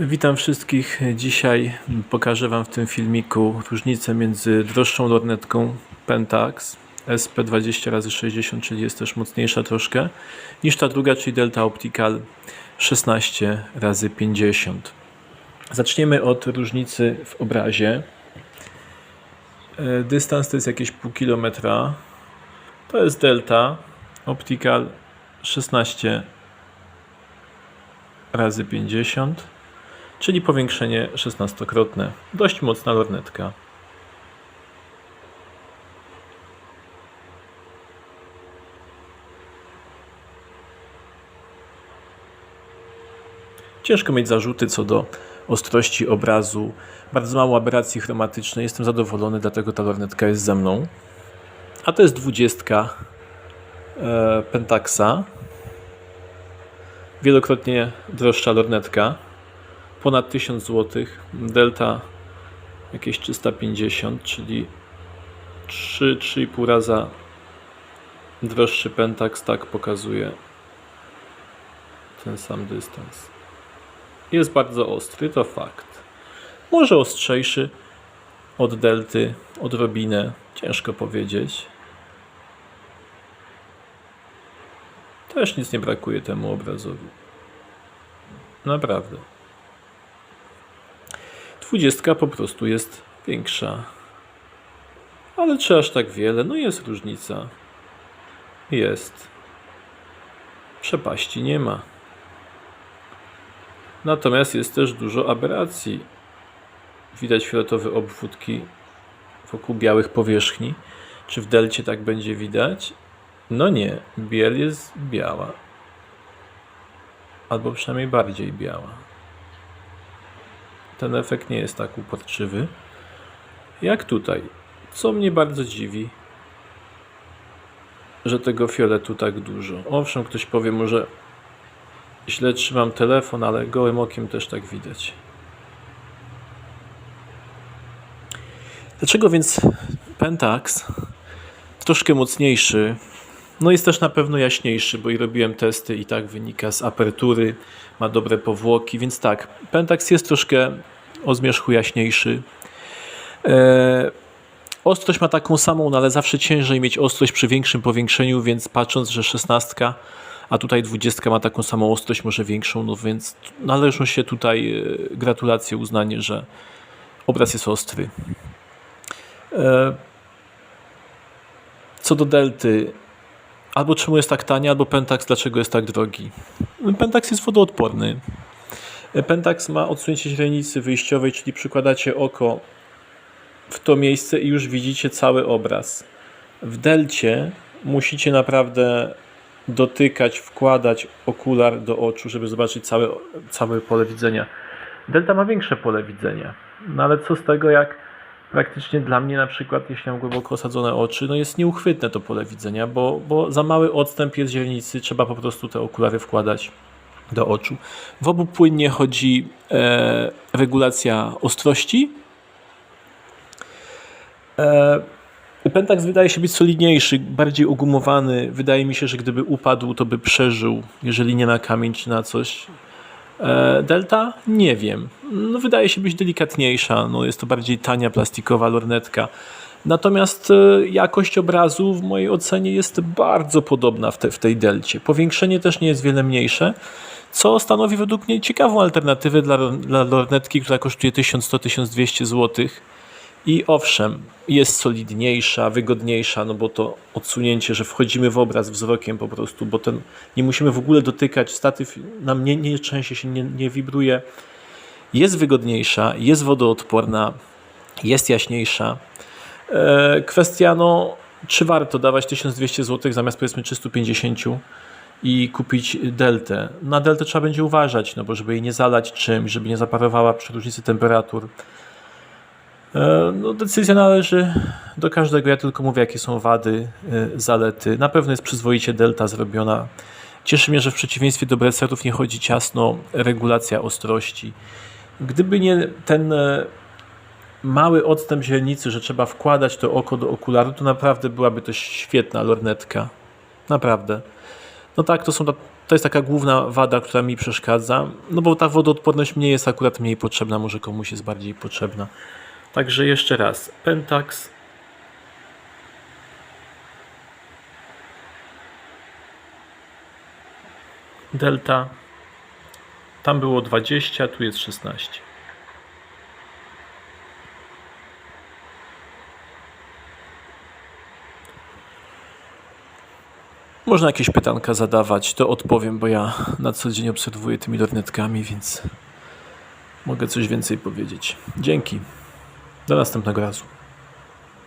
Witam wszystkich. Dzisiaj pokażę Wam w tym filmiku różnicę między droższą lornetką Pentax SP20x60, czyli jest też mocniejsza troszkę, niż ta druga, czyli Delta Optical 16x50. Zaczniemy od różnicy w obrazie. E, Dystans to jest jakieś pół kilometra. To jest Delta Optical 16 razy 50 czyli powiększenie 16-krotne. Dość mocna lornetka. Ciężko mieć zarzuty co do ostrości obrazu. Bardzo mało aberracji chromatycznej. Jestem zadowolony, dlatego ta lornetka jest ze mną. A to jest 20 e, Pentaxa. Wielokrotnie droższa lornetka ponad 1000 zł. Delta jakieś 350, czyli 3-3,5 raza droższy Pentax, tak pokazuje ten sam dystans. Jest bardzo ostry, to fakt. Może ostrzejszy od Delty, odrobinę, ciężko powiedzieć. Też nic nie brakuje temu obrazowi. Naprawdę. Dwudziestka po prostu jest większa. Ale czy aż tak wiele? No jest różnica. Jest. Przepaści nie ma. Natomiast jest też dużo aberracji. Widać fioletowe obwódki wokół białych powierzchni. Czy w delcie tak będzie widać? No nie. Biel jest biała. Albo przynajmniej bardziej biała ten efekt nie jest tak uporczywy jak tutaj. Co mnie bardzo dziwi, że tego fioletu tak dużo. Owszem, ktoś powie może źle trzymam telefon, ale gołym okiem też tak widać. Dlaczego więc Pentax troszkę mocniejszy no jest też na pewno jaśniejszy, bo i robiłem testy i tak wynika z apertury, ma dobre powłoki, więc tak, Pentax jest troszkę o zmierzchu jaśniejszy. E, ostrość ma taką samą, no ale zawsze ciężej mieć ostrość przy większym powiększeniu, więc patrząc, że 16, a tutaj 20 ma taką samą ostrość, może większą, no więc należą się tutaj e, gratulacje, uznanie, że obraz jest ostry. E, co do delty, albo czemu jest tak tani, albo Pentax dlaczego jest tak drogi. Pentax jest wodoodporny. Pentax ma odsunięcie źrenicy wyjściowej, czyli przykładacie oko w to miejsce i już widzicie cały obraz. W delcie musicie naprawdę dotykać, wkładać okular do oczu, żeby zobaczyć całe, całe pole widzenia. Delta ma większe pole widzenia. No ale co z tego, jak praktycznie dla mnie na przykład, jeśli mam głęboko osadzone oczy, no jest nieuchwytne to pole widzenia, bo, bo za mały odstęp jest źrenicy, trzeba po prostu te okulary wkładać do oczu. W obu płynnie chodzi e, regulacja ostrości. E, Pentax wydaje się być solidniejszy, bardziej ugumowany. Wydaje mi się, że gdyby upadł, to by przeżył, jeżeli nie na kamień czy na coś. E, Delta? Nie wiem. No, wydaje się być delikatniejsza. No, jest to bardziej tania plastikowa lornetka. Natomiast e, jakość obrazu w mojej ocenie jest bardzo podobna w, te, w tej delcie. Powiększenie też nie jest wiele mniejsze, co stanowi według mnie ciekawą alternatywę dla, dla lornetki, która kosztuje 1100-1200 zł. I owszem, jest solidniejsza, wygodniejsza, no bo to odsunięcie, że wchodzimy w obraz wzrokiem po prostu, bo ten, nie musimy w ogóle dotykać, statyw nam nie, nie się, nie, nie wibruje. Jest wygodniejsza, jest wodoodporna, jest jaśniejsza. E, kwestia, no, czy warto dawać 1200 zł zamiast powiedzmy 350 i kupić deltę. Na deltę trzeba będzie uważać, no bo żeby jej nie zalać czymś, żeby nie zaparowała przy różnicy temperatur. E, no, decyzja należy do każdego. Ja tylko mówię, jakie są wady, e, zalety. Na pewno jest przyzwoicie delta zrobiona. Cieszy mnie, że w przeciwieństwie do breserów nie chodzi ciasno regulacja ostrości. Gdyby nie ten e, mały odstęp źrenicy, że trzeba wkładać to oko do okularu, to naprawdę byłaby to świetna lornetka. Naprawdę. No tak, to są to jest taka główna wada, która mi przeszkadza, no bo ta wodoodporność mnie jest akurat mniej potrzebna, może komuś jest bardziej potrzebna. Także jeszcze raz, Pentax Delta tam było 20, tu jest 16. Można jakieś pytanka zadawać, to odpowiem, bo ja na co dzień obserwuję tymi lornetkami, więc mogę coś więcej powiedzieć. Dzięki. Do następnego razu.